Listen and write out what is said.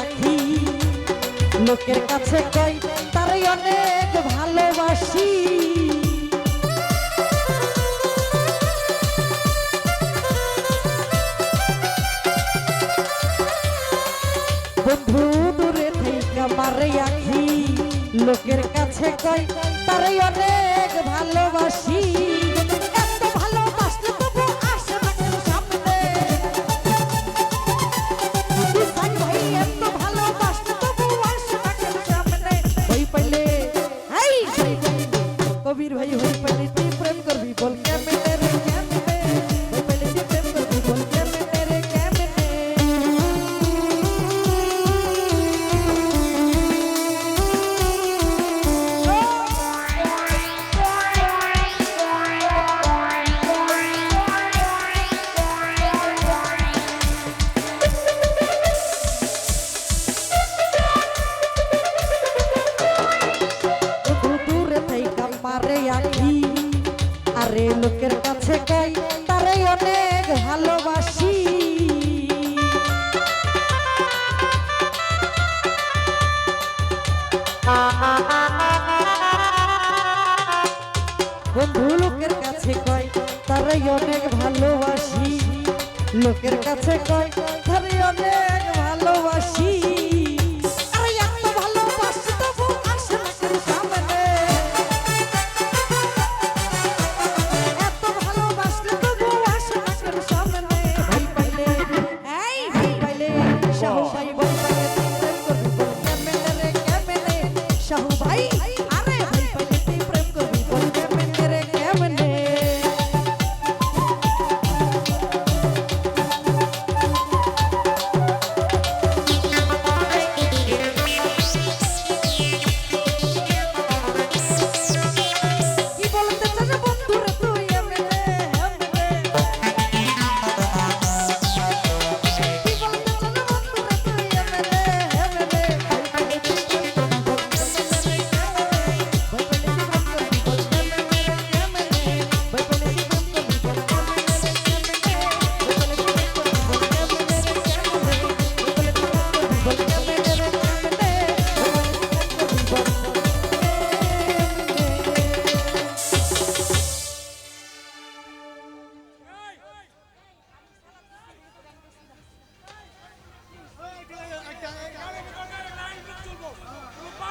আখি। লোকের কাছে কই তারে অনেক ভালোবাসি। বন্ধু দূরে মারে আখি। লোকের কাছে কই তারে অনেক ভালোবাসি। মারে আখি আরে লোকের কাছে কই তারে অনেক ভালোবাসি। বন্ধু, লোকের কাছে কই তারে অনেক ভালোবাসি। লোকের কাছে কই তারে অনেক ভালোবাসি বসাইব